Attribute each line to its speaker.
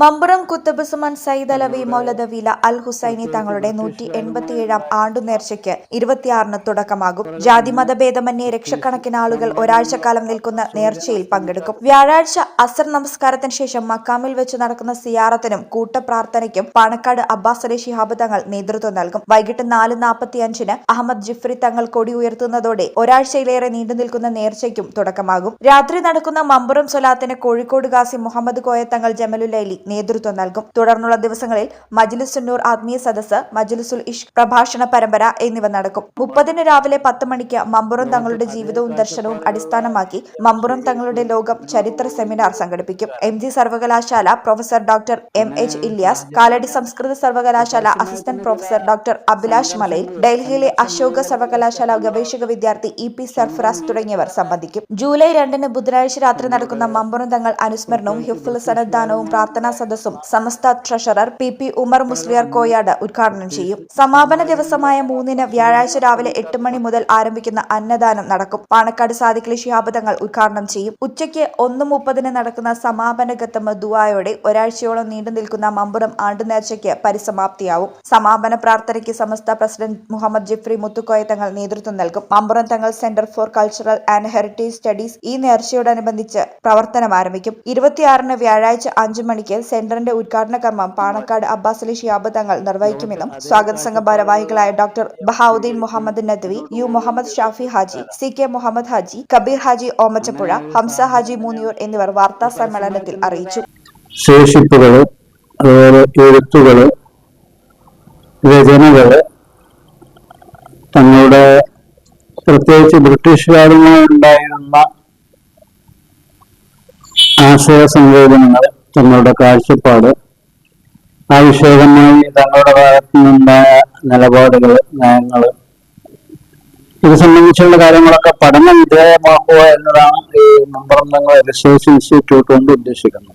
Speaker 1: മമ്പുറം കുത്തബുസുമാൻ സയ്യിദ് അലവി മൗലദവില അൽ ഹുസൈനി തങ്ങളുടെ നൂറ്റി എൺപത്തിയേഴാം ആണ്ടു നേർച്ചയ്ക്ക് ഇരുപത്തിയാറിന് തുടക്കമാകും. ജാതി മതഭേദമന്യേ ലക്ഷക്കണക്കിന് ആളുകൾ ഒരാഴ്ചക്കാലം നിൽക്കുന്ന നേർച്ചയിൽ പങ്കെടുക്കും. വ്യാഴാഴ്ച അസർ നമസ്കാരത്തിന് ശേഷം മക്കാമിൽ വെച്ച് നടക്കുന്ന സിയാറത്തിനും കൂട്ടപ്രാർത്ഥനയ്ക്കും പാണക്കാട് അബ്ബാസ് അലി ശിഹാബ് തങ്ങൾ നേതൃത്വം നൽകും. വൈകിട്ട് നാല് നാൽപ്പത്തി അഞ്ചിന് അഹമ്മദ് ജിഫ്രി തങ്ങൾ കൊടി ഉയർത്തുന്നതോടെ ഒരാഴ്ചയിലേറെ നീണ്ടു നിൽക്കുന്ന നേർച്ചയ്ക്കും തുടക്കമാകും. രാത്രി നടക്കുന്ന മമ്പുറം സൊലാത്തിന് കോഴിക്കോട് ഗാസി മുഹമ്മദ് കോയ തങ്ങൾ ജമലുലൈലി നേതൃത്വം നൽകും. തുടർന്നുള്ള ദിവസങ്ങളിൽ മജ്ലിസുന്നൂർ ആത്മീയ സദസ്സ് മജ്ലിസുൽ ഇഷ് പ്രഭാഷണ പരമ്പര എന്നിവ നടക്കും. മുപ്പതിന് രാവിലെ പത്ത് മണിക്ക് മമ്പുറം തങ്ങളുടെ ജീവിതവും ദർശനവും അടിസ്ഥാനമാക്കി മമ്പുറം തങ്ങളുടെ ലോകം ചരിത്ര സെമിനാർ സംഘടിപ്പിക്കും. എം ജി സർവകലാശാല professor doctor M H Ilyas Kalady സംസ്കൃത സർവകലാശാല അസിസ്റ്റന്റ് പ്രൊഫസർ ഡോക്ടർ അഭിലാഷ് മലയിൽ ഡൽഹിയിലെ അശോക സർവകലാശാല ഗവേഷക വിദ്യാർത്ഥി ഇ പി സർഫറാസ് തുടങ്ങിയവർ സംബന്ധിക്കും. ജൂലൈ രണ്ടിന് ബുധനാഴ്ച രാത്രി നടക്കുന്ന മമ്പുറം തങ്ങൾ അനുസ്മരണവും ഹിഫുൽ സനദ്ദാനവും പ്രാർത്ഥനാ സദസ്സും Samastha treasurer P P Umar Musliyar Koyad ഉദ്ഘാടനം ചെയ്യും. സമാപന ദിവസമായ മൂന്നിന് വ്യാഴാഴ്ച രാവിലെ എട്ട് മണി മുതൽ ആരംഭിക്കുന്ന അന്നദാനം നടക്കും. പാണക്കാട് സാദിഖലി ശിഹാബദങ്ങൾ ഉദ്ഘാടനം ചെയ്യും. ഉച്ചയ്ക്ക് ഒന്ന് മുപ്പതിന് നടക്കുന്ന സമാപന ഗത്തമ ദുവായോടെ ഒരാഴ്ചയോളം നീണ്ടു നിൽക്കുന്ന മമ്പുറം ആണ്ടുനേർച്ചയ്ക്ക് പരിസമാപ്തിയാവും. സമാപന പ്രാർത്ഥനയ്ക്ക് സമസ്ത പ്രസിഡന്റ് മുഹമ്മദ് ജിഫ്രി മുത്തുക്കോയ തങ്ങൾ നേതൃത്വം നൽകും. Mampuram Thangal centre for cultural and heritage studies ഈ നേർച്ചയോടനുബന്ധിച്ച് പ്രവർത്തനം ആരംഭിക്കും. ഇരുപത്തിയാറിന് വ്യാഴാഴ്ച അഞ്ചു മണിക്ക് സെന്ററിന്റെ ഉദ്ഘാടന കർമ്മം പാണക്കാട് അബ്ബാസ് അലി ഷിയാബ് തങ്ങൾ നിർവഹിക്കുമെന്നും സ്വാഗത സംഘ ഭാരവാഹികളായ doctor Bahauddeen Muhammad Nadwi U Muhammad Shafi Haji C K Muhammad Haji Kabeer Haji Omachappuzha Hamza Haji Moonniyur എന്നിവർ വാർത്താ സമ്മേളനത്തിൽ അറിയിച്ചു.
Speaker 2: ശേഷിപ്പുകൾ അതുപോലെ എഴുത്തുകൾ രചനകൾ തങ്ങളുടെ പ്രത്യേകിച്ച് ബ്രിട്ടീഷുകാരുമായി ഉണ്ടായിരുന്ന ആശയ സംവേദനങ്ങൾ തങ്ങളുടെ കാഴ്ചപ്പാട്. ആ വിഷയകമായി തങ്ങളുടെ ഭാഗത്തു നിന്നുണ്ടായ നിലപാടുകൾ നയങ്ങൾ ഇത് സംബന്ധിച്ചുള്ള കാര്യങ്ങളൊക്കെ പഠന വിധേയമാക്കുക എന്നതാണ് ഈ മമ്പറന്തങ്ങൾ റിസർച്ച് ഇൻസ്റ്റിറ്റ്യൂട്ട് കൊണ്ട് ഉദ്ദേശിക്കുന്നത്.